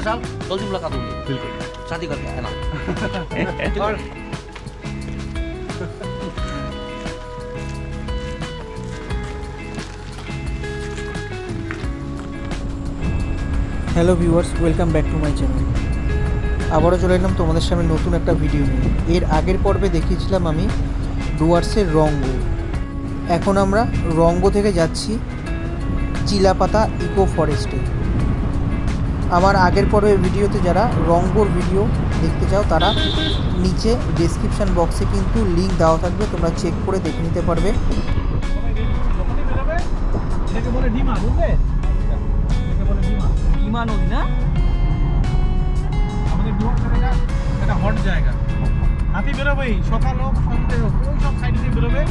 छह साल जल्दी मुलाकात होगी बिल्कुल शादी करके है ना और hello viewers welcome back to my channel আবারও চলে এলাম তোমাদের সামনে নতুন একটা ভিডিও নিয়ে এর আগের পর্বে দেখিয়েছিলাম আমি ডুয়ার্সের রঙ্গ এখন আমরা রঙ্গ থেকে যাচ্ছি চিলাপাতা ইকো ফরেস্টে আমার আগের পর্বের ভিডিওতে যারা রঙ্গর ভিডিও দেখতে চাও, তারা নিচে ডেসক্রিপশন বক্সে কিন্তু লিঙ্ক দেওয়া থাকবে, তোমরা চেক করে দেখে নিতে পারবে সকাল হোক, সন্ধ্যে হোক, ওই সব সাইড দিয়ে বেরোবে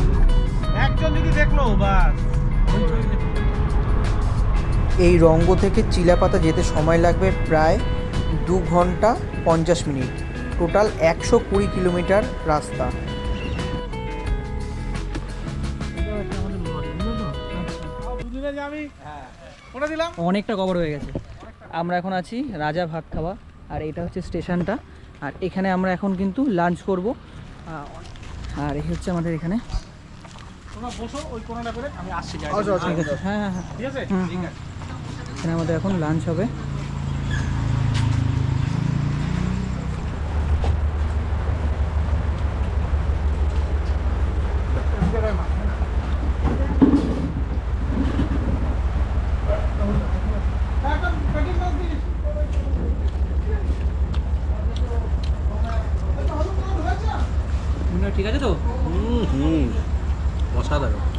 একজন যদি দেখল, বাস। এই রঙ্গ থেকে চিলাপাতা যেতে সময় লাগবে প্রায় দু ঘণ্টা পঞ্চাশ মিনিট। টোটাল একশো কুড়ি কিলোমিটার রাস্তা। অনেকটা কভার হয়ে গেছে। আমরা এখন আছি রাজা ভাত খাওয়া আর এটা হচ্ছে স্টেশনটা। আর এখানে আমরা এখন কিন্তু লাঞ্চ করব। আর এই হচ্ছে আমাদের এখানে। তোমরা বসো ওই কোনাটা করে আমি আসছি হ্যাঁ হ্যাঁ হ্যাঁ। ঠিক আছে? ঠিক আছে। এখানে আমাদের এখন লাঞ্চ হবে। ঠিক আছে তো হুম হুম। অসাধারণ।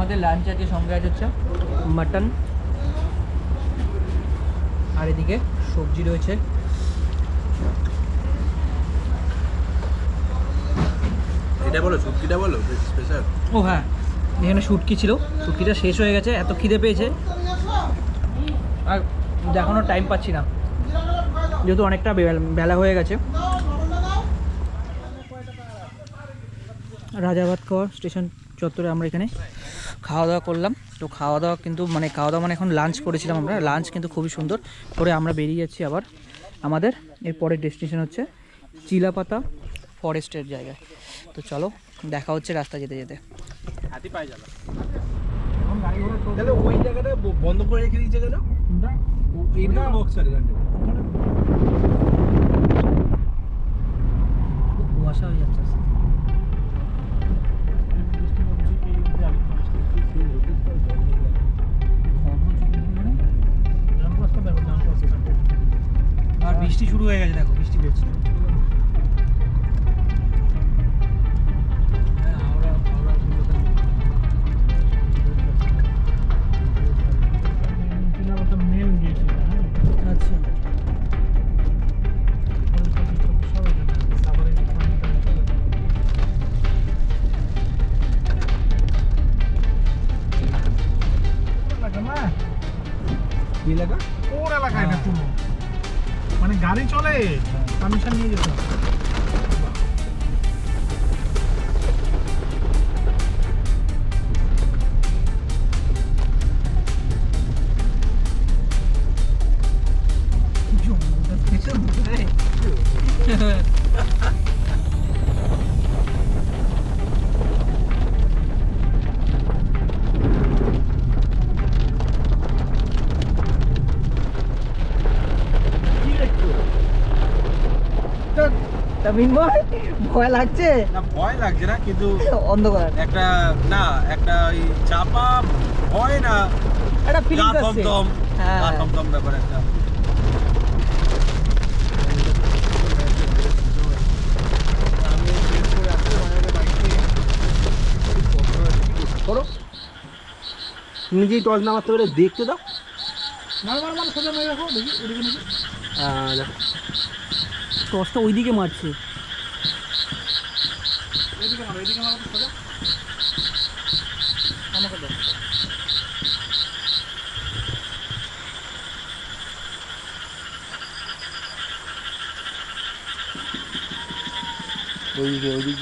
আমাদের লাঞ্চ আছে সঙ্গে আছে হচ্ছে মাটন আর এদিকে সবজি রয়েছে। এটা বলো শুটকিটা বলো স্পেশাল ও হ্যাঁ এখানে শুটকি ছিল। শুটকিটা শেষ হয়ে গেছে এত খিদে পেয়েছে। আর দেখানোর টাইম পাচ্ছি না। যেহেতু অনেকটা বেলা হয়ে গেছে। রাজাবাদ খাওয়ার স্টেশন চত্বরে আমরা এখানে খাওয়া দাওয়া করলাম। তো খাওয়া দাওয়া কিন্তু মানে খাওয়া দাওয়া মানে এখন লাঞ্চ করেছিলাম আমরা। লাঞ্চ কিন্তু খুবই সুন্দর। করে আমরা বেরিয়ে যাচ্ছি আবার আমাদের। এর পরের ডেস্টিনেশন হচ্ছে চিলাপাতা ফরেস্টের জায়গায়। তো চলো দেখা হচ্ছে রাস্তা যেতে যেতে। হাতি পাই যাবে। তাহলে ওই জায়গাটা বন্ধ করে রেখে দিয়েছে কেন? এটা বক্সার গানটা কুয়াশা হয়ে যাচ্ছে বৃষ্টি শুরু হয়ে গেছে দেখো বৃষ্টি পড়ছে মিনময় ভয় লাগছে? না ভয় লাগছে না কিন্তু অন্ধকার। একটা না একটা ওই চাপা ভয় না একটা আসছে হ্যাঁ। ব্যাপার একটা। করো। নিজেই টর্চ নামাতে পারে দেখতে দাও। মার মার মার সোজা মেরে রাখো দেখি ওদিকে দেখো। টসটা ওইদিকে মারছে। ওইদিকে ওইদিক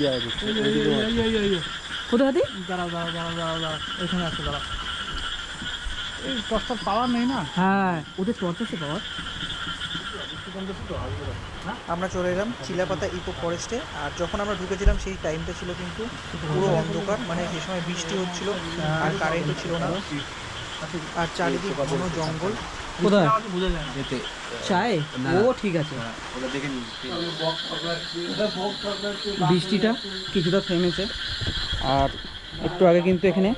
কোথায় হাতি দাঁড়াও দাঁড়াও দাঁড়াও দাঁড়াও দাঁড়াও। এখানে আছে দাঁড়াও। এই পাওয়ার নেই না? হ্যাঁ ওদের টর্চ আছে পাওয়ার। আমরা চলে এলাম চিলাপাতা ইকো ফরেস্টে আর যখন আমরা ঢুকেছিলাম সেই টাইমটা ছিল কিন্তু পুরো অন্ধকার। মানে সেই সময় বৃষ্টি হচ্ছিল আর কারেন্টও ছিল না। আর চারিদিক ঘন জঙ্গল। কোথায়? চায়? ও ঠিক আছে। বৃষ্টিটা কিছুটা থেমেছে। আর একটু আগে কিন্তু এখানে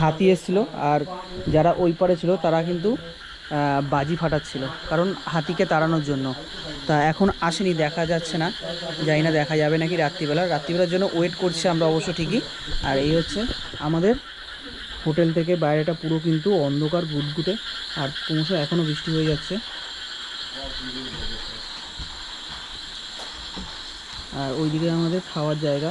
হাতি এসেছিল। আর যারা ওই পারে ছিল তারা কিন্তু বাজি ফাটাচ্ছিল, কারণ হাতিকে তাড়ানোর জন্য। তা এখন আসেনি, দেখা যাচ্ছে না। জানি না দেখা যাবে নাকি রাত্রিবেলা। রাত্রিবেলার জন্য ওয়েট করছি আমরা অবশ্য ঠিকই। আর এই হচ্ছে আমাদের হোটেল থেকে বাইরেটা পুরো কিন্তু অন্ধকার, গুটগুটে। আর ক্রমশ এখনও বৃষ্টি হয়ে যাচ্ছে। আর ওইদিকে আমাদের খাওয়ার জায়গা।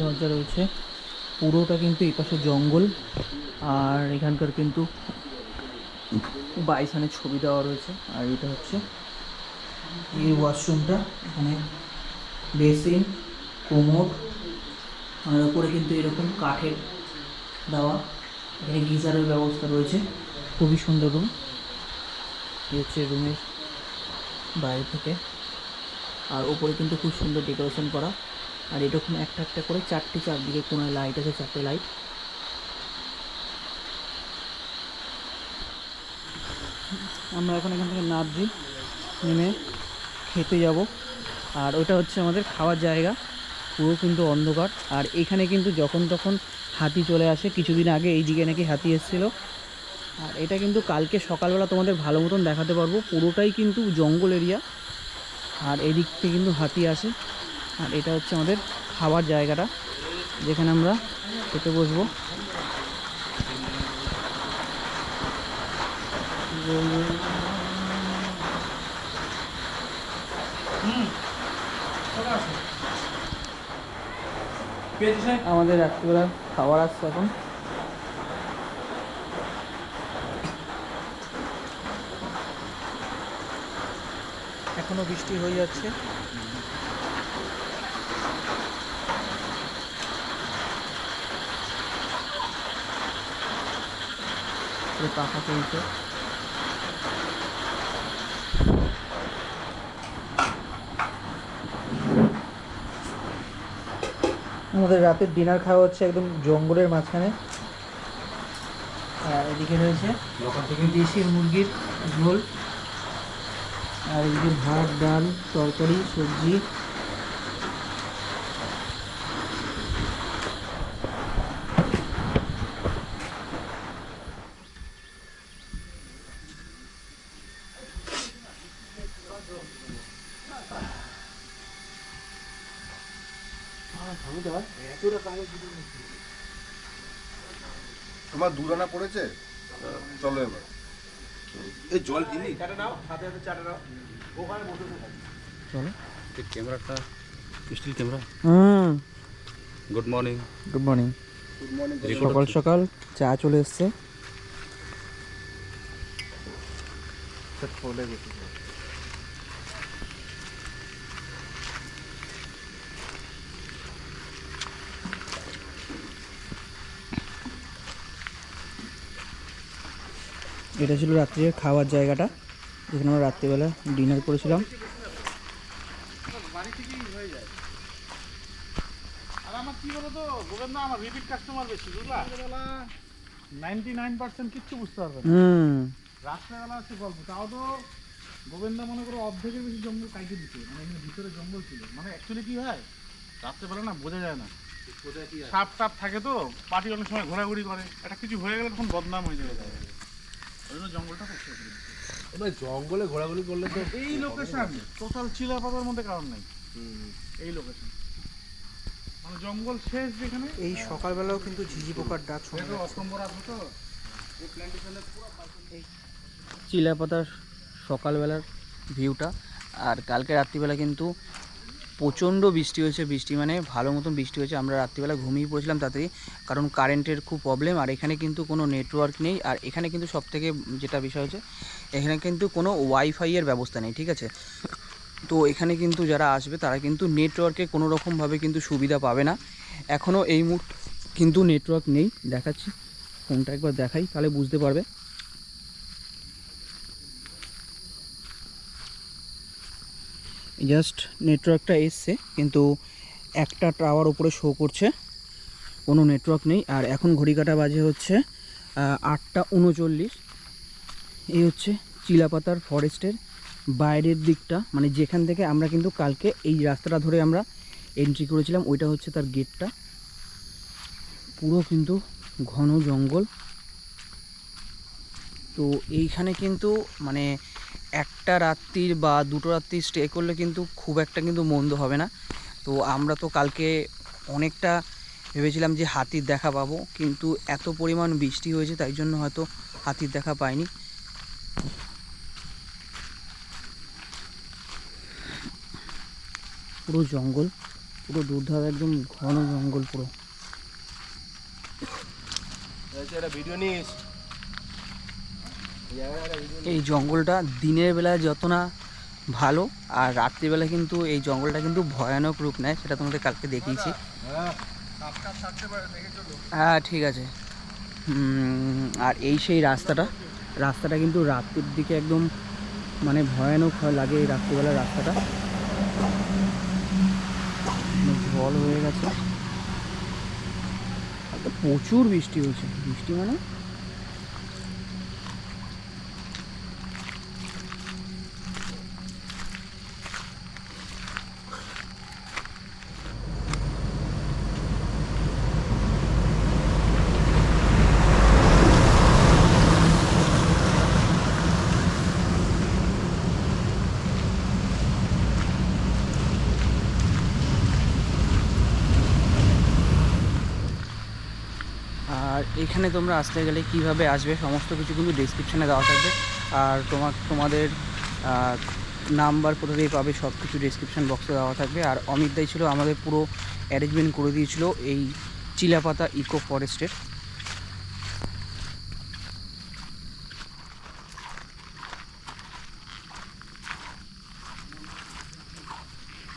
দরজা রয়েছে। পুরোটা কিন্তু এই পাশে জঙ্গল। আর এখানকার কিন্তু বাইসানের ছবি দেওয়া রয়েছে। আর এটা হচ্ছে এই ওয়াশরুমটা। এখানে বেসিন কোমোড আর ওপরে কিন্তু এরকম কাঠের দেওয়া। এখানে গিজারের ব্যবস্থা রয়েছে। খুবই সুন্দর রুম এই হচ্ছে রুমের বাইরে থেকে। আর ওপরে কিন্তু খুব সুন্দর ডেকোরেশন করা। আর এরকম একটা একটা করে চারটে চারদিকে কোনো লাইট আছে, চারটে লাইট আমরা এখন এখান থেকে নামছি নেমে খেতে যাব। আর ওটা হচ্ছে আমাদের খাওয়ার জায়গা, পুরো কিন্তু অন্ধকার। আর এখানে কিন্তু যখন তখন হাতি চলে আসে, কিছুদিন আগে এই দিকে নাকি হাতি এসেছিল। আর এটা কিন্তু কালকে সকালবেলা তোমাদের ভালো মতন দেখাতে পারব, পুরোটাই কিন্তু জঙ্গল এরিয়া আর এদিক থেকে কিন্তু হাতি আসে। আর এটা হচ্ছে আমাদের খাবার জায়গাটা, যেখানে আমরা খেতে বসবো। আমাদের রাত্রিবেলা খাবার আসছে এখন। এখনও বৃষ্টি হয়ে যাচ্ছে। পুরো পাখা আমাদের রাতের ডিনার খাওয়া হচ্ছে একদম জঙ্গলের মাঝখানে। আর এদিকে রয়েছে দেশি মুরগির ঝোল। আর এদিকে ভাত, ডাল, তরকারি, সবজি। তোমার দুরানা পড়েছে? চলো এবার। এই জল দিলি চলো। ক্যামেরাটা স্টিল ক্যামেরা। হুম। Good morning. Good morning. সকাল সকাল চা চলে এসছে। এটা ছিল রাত্রির খাওয়ার জায়গাটা যেখানে আমরা রাত্রিবেলা ডিনার করেছিলাম। আর আমার কি বলতো গোবিন্দ আমার রিপিট কাস্টমার বেশি বুঝলা? নাইনটি নাইন পার্সেন্ট কিচ্ছু বুঝতে পারবে না। রাত্রেবেলা হচ্ছে গল্প। তাও তো গোবিন্দা মনে করো অর্ধেকের বেশি জঙ্গল দিচ্ছে মানে এখানে ভিতরে জঙ্গল ছিল। মানে অ্যাকচুয়ালি কি হয় রাত্রেবেলা না বোঝা যায় না। সাপ টাপ থাকে তো পার্টি অনেক সময় ঘোরাঘুরি করে একটা কিছু হয়ে গেলে তখন বদনাম হয়ে যাবে। জঙ্গলে ঘোরাঘুরি করলে তো এই লোকেশন টোটাল চিলাপাতার মধ্যে কারণ নাই। এই লোকেশন মানে জঙ্গল শেষ যেখানে? এই সকালবেলাও কিন্তু ঝিঝি পোকার ডাক শোনা আসবে তো। চিলাপাতার সকালবেলার ভিউটা আর কালকে রাত্রিবেলা কিন্তু প্রচণ্ড বৃষ্টি হয়েছে, বৃষ্টি মানে ভালো মতন বৃষ্টি হয়েছে। আমরা রাত্রিবেলা ঘুমিয়ে পড়েছিলাম তাড়াতাড়ি কারণ কারেন্টের খুব প্রবলেম আর এখানে কিন্তু কোনো নেটওয়ার্ক নেই। আর এখানে কিন্তু সবথেকে যেটা বিষয় হচ্ছে, এখানে কিন্তু কোনো ওয়াইফাইয়ের ব্যবস্থা নেই, ঠিক আছে? তো এখানে কিন্তু যারা আসবে, তারা কিন্তু নেটওয়ার্কে কোনো রকমভাবে কিন্তু সুবিধা পাবে না। এখনও এই মুহূর্তে কিন্তু নেটওয়ার্ক নেই, দেখাচ্ছি। ফোনটা একবার দেখাই, তাহলে বুঝতে পারবে। জাস্ট নেটওয়ার্কটা এসছে, কিন্তু একটা টাওয়ার উপরে শো করছে, কোনো নেটওয়ার্ক নেই। আর এখন ঘড়ি কাটা বাজে হচ্ছে আটটা উনচল্লিশ। এই হচ্ছে চিলাপাতার ফরেস্টের বাইরের দিকটা। মানে যেখান থেকে আমরা কিন্তু কালকে এই রাস্তাটা ধরে আমরা এন্ট্রি করেছিলাম, ওইটা হচ্ছে তার গেটটা পুরো কিন্তু ঘন জঙ্গল। তো এইখানে কিন্তু মানে একটা রাত্রির বা দুটো রাত্রির স্টে করলে কিন্তু খুব একটা কিন্তু মন্দ হবে না। তো আমরা তো কালকে অনেকটা ভেবেছিলাম যে হাতির দেখা পাবো, কিন্তু এত পরিমাণ বৃষ্টি হয়েছে তাই জন্য হয়তো হাতির দেখা পাইনি। পুরো জঙ্গল, পুরো দুর্ধার একদম ঘন জঙ্গল পুরো। ভিডিও নিস। এই জঙ্গলটা দিনের বেলা যত না ভালো, আর রাত্রিবেলা কিন্তু এই জঙ্গলটা কিন্তু ভয়ানক রূপ নেয়, সেটা তোমাদের কালকে দেখিয়েছি। হ্যাঁ ঠিক আছে। আর এই সেই রাস্তাটা রাস্তাটা কিন্তু রাত্রির দিকে একদম মানে ভয়ানক লাগে এই রাত্রিবেলার রাস্তাটা। মানে জল হয়ে গেছে। প্রচুর বৃষ্টি হয়েছে। বৃষ্টি মানে আর এখানে তোমরা আসতে গেলে কীভাবে আসবে সমস্ত কিছু কিন্তু ডিসক্রিপশানে দেওয়া থাকবে। আর তোমার তোমাদের নাম্বার কোথা থেকে পাবে সব কিছু ডিসক্রিপশান বক্সে দেওয়া থাকবে। আর অমিত দাই ছিল আমাদের পুরো অ্যারেঞ্জমেন্ট করে দিয়েছিল এই চিলাপাতা ইকো ফরেস্টের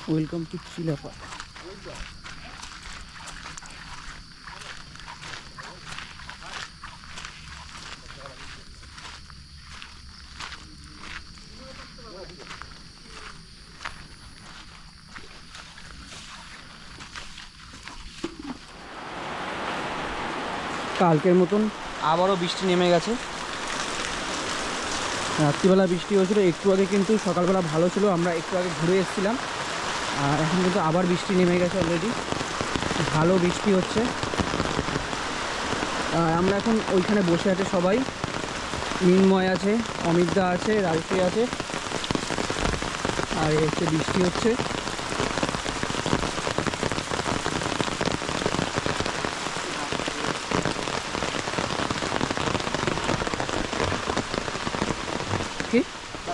ওয়েলকাম টু চিলাপাতা কালকের মতন। আবারও বৃষ্টি নেমে গেছে। রাত্রিবেলা বৃষ্টি হয়েছিল একটু আগে কিন্তু সকালবেলা ভালো ছিল আমরা একটু আগে ঘুরে এসেছিলাম। আর এখন কিন্তু আবার বৃষ্টি নেমে গেছে অলরেডি ভালো বৃষ্টি হচ্ছে। আর আমরা এখন ওইখানে বসে আছে সবাই। মিনময় আছে অমিতদা আছে রাজশ্রী আছে। আর এই হচ্ছে বৃষ্টি হচ্ছে। আমাদের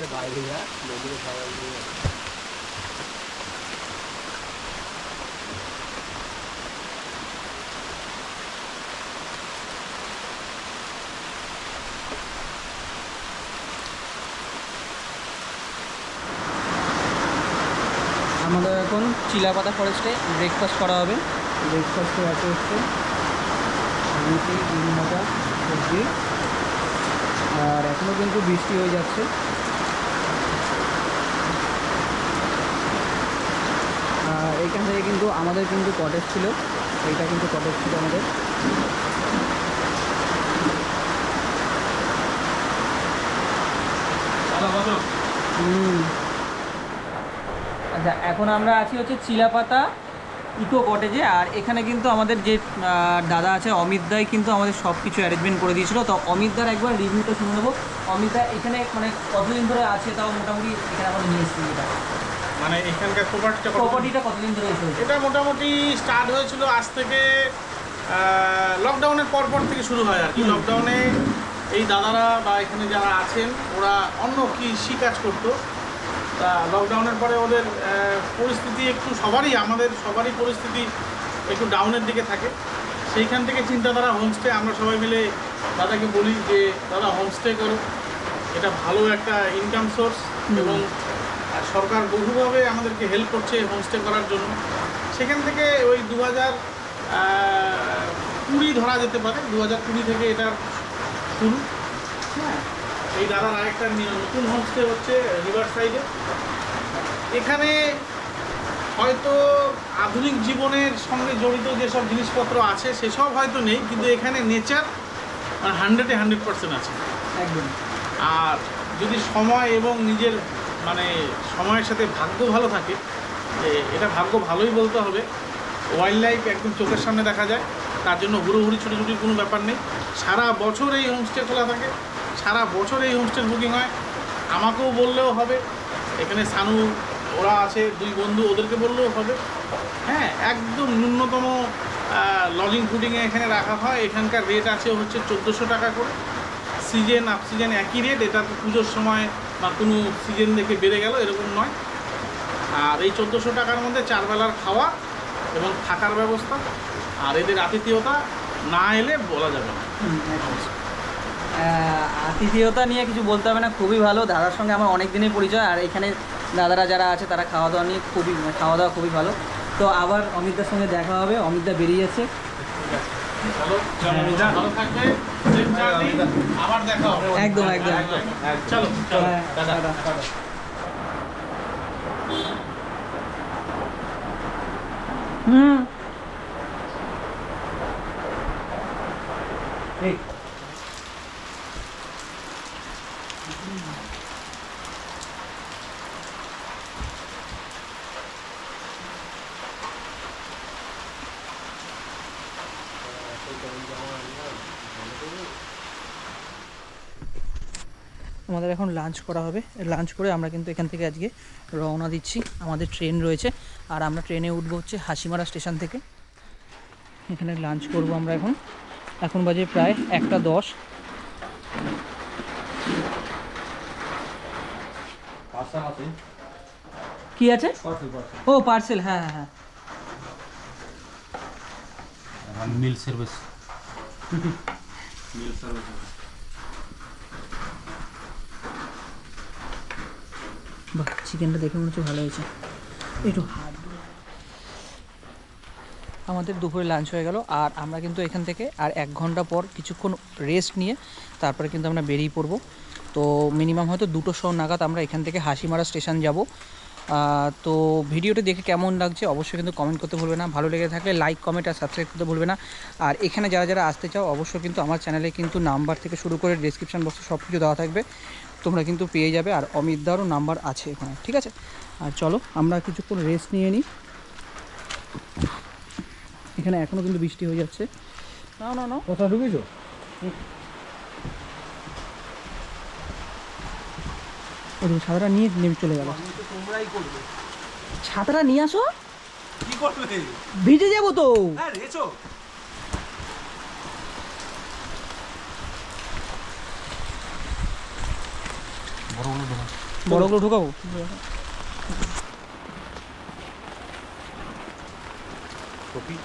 এখন চিলাপাতা ফরেস্টে ব্রেকফাস্ট করা হবে। ব্রেকফাস্টে আছে হচ্ছে রুটি ডিম ভাজা সবজি। আর এখনও কিন্তু বৃষ্টি হয়ে যাচ্ছে আর এইখান থেকে কিন্তু আমাদের কিন্তু কটেজ ছিল। এইটা কিন্তু কটেজ ছিল আমাদের। আচ্ছা এখন আমরা আছি হচ্ছে চিলাপাতা ইকো কটেজে আর এখানে কিন্তু আমাদের যে দাদা আছে অমিত দাই কিন্তু আমাদের সব কিছু অ্যারেঞ্জমেন্ট করে দিয়েছিল। তো অমিত দার একবার রিভিউটা শুনে নেব। অমিত দা এখানে মানে কতদিন ধরে আছে তাও মোটামুটি এখানে আমাদের নিয়ে এসেছি। এটা মানে এখানকার প্রপার্টিটা প্রপার্টিটা কতদিন ধরে এটা মোটামুটি স্টার্ট হয়েছিল আজ থেকে লকডাউনের পর পর থেকে শুরু হয় আর কি। লকডাউনে এই দাদারা বা এখানে যারা আছেন ওরা অন্য কৃষি কাজ করতো? তা লকডাউনের পরে ওদের পরিস্থিতি একটু সবারই আমাদের সবারই পরিস্থিতি একটু ডাউনের দিকে থাকে। সেইখান থেকে চিন্তাধারা হোমস্টে আমরা সবাই মিলে দাদাকে বলি যে দাদা হোমস্টে করো। এটা ভালো একটা ইনকাম সোর্স এবং আর সরকার বহুভাবে আমাদেরকে হেল্প করছে হোমস্টে করার জন্য। সেখান থেকে ওই দু হাজার কুড়ি ধরা যেতে পারে দু হাজার কুড়ি থেকে এটার শুরু। হ্যাঁ এই দাদার আরেকটা নতুন হোমস্টে হচ্ছে রিভার সাইডে এখানে হয়তো আধুনিক জীবনের সঙ্গে জড়িত যেসব জিনিসপত্র আছে সেসব হয়তো নেই কিন্তু এখানে নেচার হান্ড্রেডে হান্ড্রেড পার্সেন্ট আছে। একদম। আর যদি সময় এবং নিজের মানে সময়ের সাথে ভাগ্য ভালো থাকে, যে এটা ভাগ্য ভালোই বলতে হবে। ওয়াইল্ড লাইফ একদম চোখের সামনে দেখা যায়, তার জন্য হুড়োহুড়ি, ছুটোছুটির কোনো ব্যাপার নেই। সারা বছর এই হোমস্টে খোলা থাকে, সারা বছর এই হোমস্টের বুকিং হয়। আমাকেও বললেও হবে, এখানে সানু, ওরা আছে, দুই বন্ধু ওদেরকে বললেও হবে। হ্যাঁ একদম ন্যূনতম লজিং ফুডিংয়ে এখানে রাখা হয়। এখানকার রেট আছে হচ্ছে চোদ্দোশো টাকা করে। সিজন আপ সিজন একই রেট এটা পুজোর সময় বা কোনো সিজন দেখে বেড়ে গেল এরকম নয়। আর এই চোদ্দোশো টাকার মধ্যে চারবেলার খাওয়া এবং থাকার ব্যবস্থা আর এদের আতিথেয়তা না এলে বলা যাবে না। আতিথেয়তা নিয়ে কিছু বলতে হবে না খুবই ভালো। দাদার সঙ্গে আমার অনেক দিনের পরিচয় আর এখানে দাদারা যারা আছে তারা খাওয়া দাওয়া নিয়ে খুবই খাওয়া দাওয়া খুবই ভালো। তো আবার অমিতদার সঙ্গে দেখা হবে অমিতদা বেরিয়ে যাচ্ছে। চলো হবে। একদম একদম। একদম। চলো চলো। হ্যাঁ। হুম। আমাদের এখন লাঞ্চ করা হবে। লাঞ্চ করে আমরা কিন্তু এখান থেকে আজকে রওনা দিচ্ছি। আমাদের ট্রেন রয়েছে। আর আমরা ট্রেনে উঠবো হচ্ছে হাসিমারা স্টেশন থেকে। এখানে লাঞ্চ করব আমরা এখন। এখন বাজে প্রায় একটা দশ। কি আছে? ও পার্সেল হ্যাঁ হ্যাঁ হ্যাঁ। মিল সার্ভিস বাহ চিকেনটা দেখে মনে হচ্ছে ভালো হয়েছে। একটু আমাদের দুপুরে লাঞ্চ হয়ে গেল, আর আমরা কিন্তু এখান থেকে আর এক ঘণ্টা পর কিছুক্ষণ রেস্ট নিয়ে তারপরে কিন্তু আমরা বেরিয়ে পড়ব। তো মিনিমাম হয়তো দুটো শো নাগাদ আমরা এখান থেকে হাসিমারা স্টেশন যাব। তো ভিডিওটি দেখে কেমন লাগছে অবশ্যই কিন্তু কমেন্ট করতে ভুলবে না। ভালো লেগে থাকলে লাইক কমেন্ট আর সাবস্ক্রাইব করতে ভুলবে না। আর এখানে যারা যারা আসতে চাও অবশ্যই কিন্তু আমার চ্যানেলে কিন্তু নাম্বার থেকে শুরু করে ডিসক্রিপশন বক্সে সব কিছু দেওয়া থাকবে। তোমরা কিন্তু পেয়ে যাবে আর অমিত দারও নাম্বার আছে এখানে ঠিক আছে? আর চলো আমরা কিছুক্ষণ রেস্ট নিয়ে নিই। এখানে এখনও কিন্তু বৃষ্টি হয়ে যাচ্ছে। না না না। কোথা ঢুকেছো? দেখো, ছাতাটা নিয়ে নেমে চলে গেল। তোমরাই করবে ছাতাটা নিয়ে আসো। কি করবে ভিজে যাব তো। হ্যাঁ রেছো বড়গুলো ঢোকা বড়গুলো ঢুকাবো কপি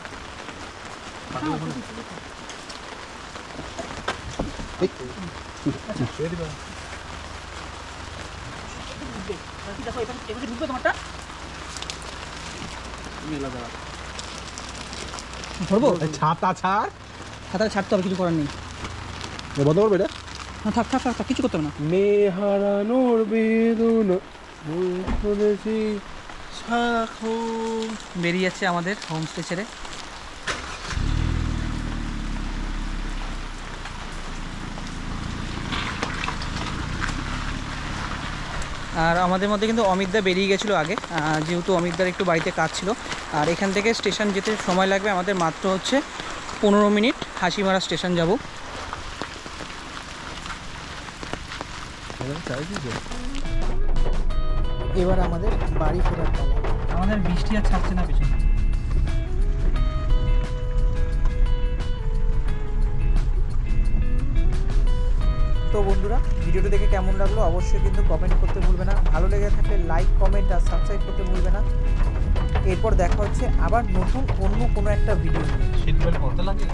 দেখো এখানে এখানে ঢুকবে তোমারটা? ধরবো? ছাতা ছাড়। ছাড়তে হবে কিছু করার নেই। বন্ধ করবে এটা? না থাক থাক কিছু করতে হবে না। মেয়ে হারানোর বেদনা শুনেছি বেরিয়ে যাচ্ছে আমাদের হোমস্টে ছেড়ে আর আমাদের মধ্যে কিন্তু অমিতদা বেরিয়ে গেছিল আগে যেহেতু অমিতদার একটু বাড়িতে কাজ ছিল। আর এখান থেকে স্টেশন যেতে সময় লাগবে আমাদের মাত্র হচ্ছে পনেরো মিনিট, হাসিমারা স্টেশন যাব। এবার আমাদের বাড়ি ফেরার আমাদের বৃষ্টি আর ছাড়ছে না পেছনে। তো বন্ধুরা ভিডিওটা দেখে কেমন লাগল অবশ্যই কিন্তু কমেন্ট করতে ভুলবে না। ভালো লেগে থাকলে লাইক কমেন্ট আর সাবস্ক্রাইব করতে ভুলবে না। এরপর দেখা হচ্ছে আবার নতুন অন্য কোনো একটা ভিডিও লাগে?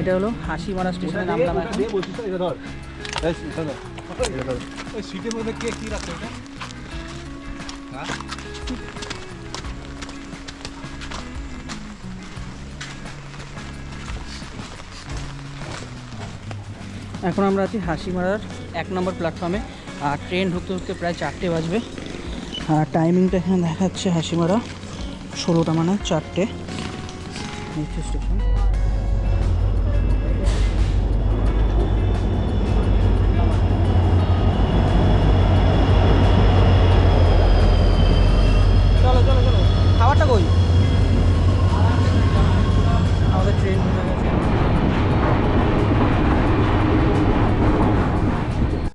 এটা হলো হাসিমারা স্টেশনে নামলাম এখন সিটের মধ্যে কে কি রাখছে এটা এখন আমরা আছি হাসিমারার এক নম্বর প্ল্যাটফর্মে আর ট্রেন ঢুকতে ঢুকতে প্রায় চারটে বাজবে। আর টাইমিংটা এখানে দেখাচ্ছে হাসিমারা। ষোলোটা মানে চারটে। স্টেশন